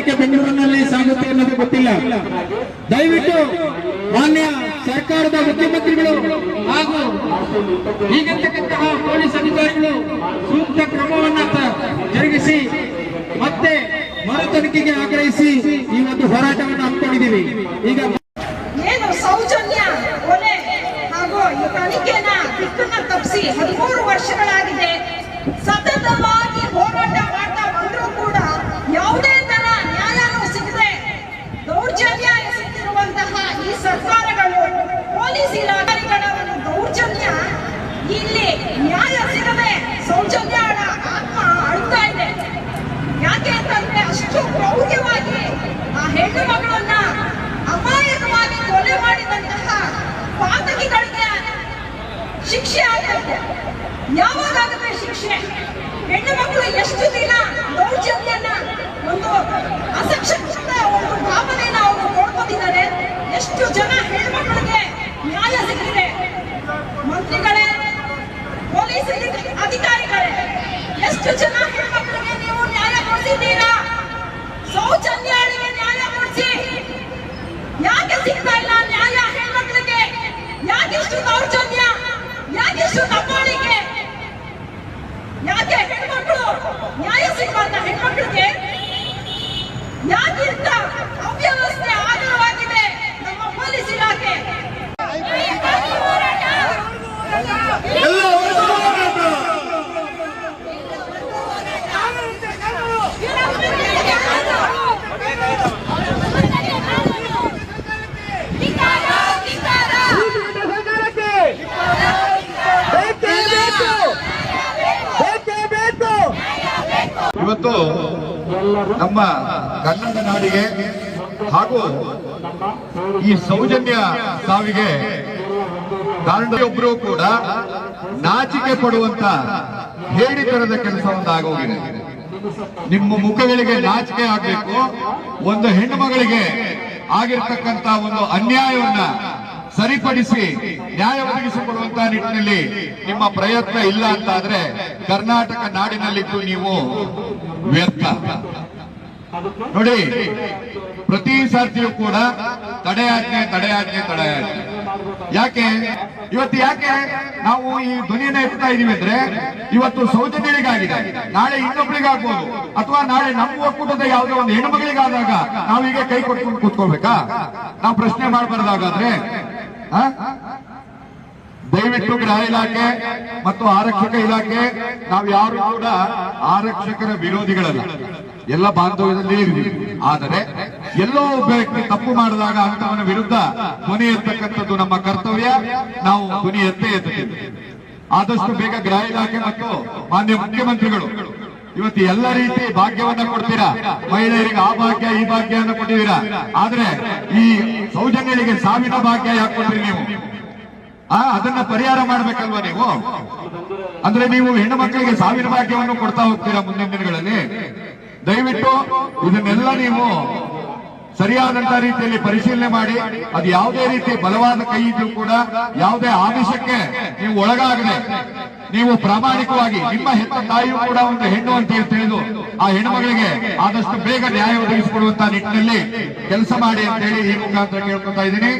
ಮಟ್ಟಕ್ಕೆ ಬೆಂಗಳೂರಿನಲ್ಲಿ ಸಾಗುತ್ತೆ ಅನ್ನೋದು ಗೊತ್ತಿಲ್ಲ. ದಯವಿಟ್ಟು ಮಾನ್ಯ ಸರ್ಕಾರದ ಮುಖ್ಯಮಂತ್ರಿಗಳು ಹಾಗೂ ಈಗಿರ್ತಕ್ಕಂತಹ ಪೊಲೀಸ್ ಅಧಿಕಾರಿಗಳು ಸೂಕ್ತ ಕ್ರಮವನ್ನ ಜರುಗಿಸಿ ಮತ್ತೆ ಮರು ತನಿಖೆಗೆ ಆಗ್ರಹಿಸಿ ಈ ಒಂದು ಹೋರಾಟವನ್ನು ಹಮ್ಮಿಕೊಂಡಿದ್ದೀವಿ. ಈಗ ಏನು ಸೌಜನ್ಯ ಹಾಗೂ ತಪ್ಪಿಸಿ ಹದಿಮೂರು ವರ್ಷಗಳಾಗಿದೆ. ಸತತವಾಗಿ ಹೋರಾಟ ಕ್ರೌರ್ಯವಾಗಿ ಆ ಹೆಣ್ಣು ಮಗಳನ್ನ ಅಮಾಯಕವಾಗಿ ಕೊಲೆ ಮಾಡಿದಂತಹ ಪಾತಕಿಗಳಿಗೆ ಶಿಕ್ಷೆ ಆಗಬೇಕು ಯಾವಾಗಾಗುತ್ತೆ ಶಿಕ್ಷೆ. ಹೆಣ್ಣು ಮಕ್ಕಳು ಎಷ್ಟು ದಿನ ದೌರ್ಜನ್ಯನ ಒಂದು ಅಸಕ್ಷತ ಒಂದು ಭಾವನೆಯನ್ನ ಅವರು ನೋಡ್ಕೊಂಡಿದ್ದಾರೆ ಎಷ್ಟು ಜನ ಹೆಣ್ಮಕ್ಳಿಗೆ ನ್ಯಾಯ ಸಿಕ್ಕಿದೆ. ಮಂತ್ರಿಗಳೇ, ಪೊಲೀಸ್ ಅಧಿಕಾರಿಗಳೇ, ಎಷ್ಟು ಜನ ಹೆಣ್ಮಕ್ಳಿಗೆ ನೀವು ನ್ಯಾಯ ಕೊಡಿಸಿದ್ದೀರಾ ಸೌಜನ್ಯಗಳಿಗೆ ನ್ಯಾಯ ಕೊಡಿಸಿ ಯಾಕೆ ಸಿಗ್ತಾ ಇಲ್ಲ ನ್ಯಾಯ ಹೆಣ್ಮಕ್ಳಿಗೆ ಯಾಕೆಷ್ಟು ದೌರ್ಜನ್ಯ ಯಾಕೆಷ್ಟು ದಬ್ಬಾಳಿಕೆ ಯಾಕೆ ಹೆಣ್ಮಕ್ಳು ನ್ಯಾಯ ಸಿಗುವಂತ ಹೆಣ್ಮಕ್ಳಿಗೆ ಯಾಕಿಂತ ಅವ್ಯವಸ್ಥೆ ಆಗರವಾಗಿದೆ ನಮ್ಮ ಪೊಲೀಸ್ ಇಲಾಖೆ. ಇವತ್ತು ನಮ್ಮ ಕನ್ನಡ ನಾಡಿಗೆ ಹಾಗೂ ಈ ಸೌಜನ್ಯ ಸಾವಿಗೆ ಕಾರಣೊಬ್ಬರು ಕೂಡ ನಾಚಿಕೆ ಪಡುವಂತ ಹೇಳಿತರದ ಕೆಲಸ ಆಗೋಗಿದೆ ನಿಮ್ಮ ಮುಖಗಳಿಗೆ ನಾಚಿಕೆ ಆಗಬೇಕು, ಒಂದು ಹೆಣ್ಣು ಮಗಳಿಗೆ ಆಗಿರ್ತಕ್ಕಂತ ಒಂದು ಅನ್ಯಾಯವನ್ನ ಸರಿಪಡಿಸಿ ನ್ಯಾಯ ಒದಗಿಸಿಕೊಡುವಂತ ನಿಟ್ಟಿನಲ್ಲಿ ನಿಮ್ಮ ಪ್ರಯತ್ನ ಇಲ್ಲ ಅಂತ ಆದ್ರೆ ಕರ್ನಾಟಕ ನಾಡಿನಲ್ಲಿದ್ದು ನೀವು ವ್ಯರ್ಥ. ನೋಡಿ, ಪ್ರತಿ ಸರ್ತಿಯೂ ಕೂಡ ತಡೆಯಾಜ್ಞೆ ತಡೆಯಾಜ್ಞೆ ತಡೆಯಾಜ್ಞೆ ಯಾಕೆ? ಇವತ್ತು ಯಾಕೆ ನಾವು ಈ ಧ್ವನಿಯನ್ನ ಎತ್ತಾ ಇದೀವಿ ಅಂದ್ರೆ ಇವತ್ತು ಸೌಜನ್ಯರಿಗಾಗಿದೆ. ನಾಳೆ ಇನ್ನೊಬ್ಳಿಗಾಗ್ಬೋದು ಅಥವಾ ನಾಳೆ ನಮ್ಮ ಒಕ್ಕೂಟದ ಯಾವುದೇ ಒಂದು ಹೆಣ್ಮಗಳಿಗಾದಾಗ ಈಗ ಕೈ ಕೊಟ್ಕೊಂಡು ಕೂತ್ಕೋಬೇಕಾ ನಾವು ಪ್ರಶ್ನೆ ಮಾಡಬಾರ್ದಾಗಾದ್ರೆ? ದಯವಿಟ್ಟು ಗೃಹ ಇಲಾಖೆ ಮತ್ತು ಆರಕ್ಷಕ ಇಲಾಖೆ, ನಾವು ಯಾರು ಕೂಡ ಆರಕ್ಷಕರ ವಿರೋಧಿಗಳಲ್ಲ. ಎಲ್ಲ ಬಾಂಧವ್ಯದಲ್ಲಿ ಆದರೆ ಎಲ್ಲೋ ಒಬ್ಬ ವ್ಯಕ್ತಿ ತಪ್ಪು ಮಾಡಿದಾಗ ಅಂತವನ ವಿರುದ್ಧ ಧ್ವನಿ ಎತ್ತಕ್ಕಂಥದ್ದು ನಮ್ಮ ಕರ್ತವ್ಯ. ನಾವು ಧ್ವನಿ ಎತ್ತೇ ಎತ್ತಿದ್ದೇವೆ ಆದಷ್ಟು ಬೇಗ ಗೃಹ ಇಲಾಖೆ ಮತ್ತು ಮಾನ್ಯ ಮುಖ್ಯಮಂತ್ರಿಗಳು, ಇವತ್ತು ಎಲ್ಲ ರೀತಿ ಭಾಗ್ಯವನ್ನ ಕೊಡ್ತೀರಾ? ಮಹಿಳೆಯರಿಗೆ ಆ ಭಾಗ್ಯ, ಈ ಭಾಗ್ಯವನ್ನು ಕೊಟ್ಟಿದ್ದೀರಾ? ಆದ್ರೆ ಈ ಸೌಜನ್ಯಗಳಿಗೆ ಸಾವಿನ ಭಾಗ್ಯ ಯಾಕೆ ಕೊಟ್ರಿ ನೀವು? ಆ, ಅದನ್ನ ಪರಿಹಾರ ಮಾಡ್ಬೇಕಲ್ವಾ ನೀವು? ಅಂದ್ರೆ ನೀವು ಹೆಣ್ಣು ಮಕ್ಕಳಿಗೆ ಸಾವಿನ ಭಾಗ್ಯವನ್ನು ಕೊಡ್ತಾ ಹೋಗ್ತೀರಾ ಮುಂದಿನ ದಿನಗಳಲ್ಲಿ? ದಯವಿಟ್ಟು ಇದನ್ನೆಲ್ಲ ನೀವು ಸರಿಯಾದಂತ ರೀತಿಯಲ್ಲಿ ಪರಿಶೀಲನೆ ಮಾಡಿ, ಅದು ಯಾವುದೇ ರೀತಿ ಬಲವಾದ ಕೈ ಇದ್ರೂ ಕೂಡ ಯಾವುದೇ ಆಮಿಷಕ್ಕೆ ನೀವು ಒಳಗಾಗದೆ, ನೀವು ಪ್ರಾಮಾಣಿಕವಾಗಿ ನಿಮ್ಮ ಹೆತ್ತ ತಾಯಿಯೂ ಕೂಡ ಒಂದು ಹೆಣ್ಣು ಅಂತ ಹೇಳಿ ತಿಳಿದು ಆ ಹೆಣ್ಣುಮಗಳಿಗೆ ಆದಷ್ಟು ಬೇಗ ನ್ಯಾಯ ಒದಗಿಸಿಕೊಡುವಂತಹ ನಿಟ್ಟಿನಲ್ಲಿ ಕೆಲಸ ಮಾಡಿ ಅಂತ ಹೇಳಿ ಈ ಮುಖಾಂತರ ಕೇಳ್ಕೊತಾ ಇದ್ದೀನಿ.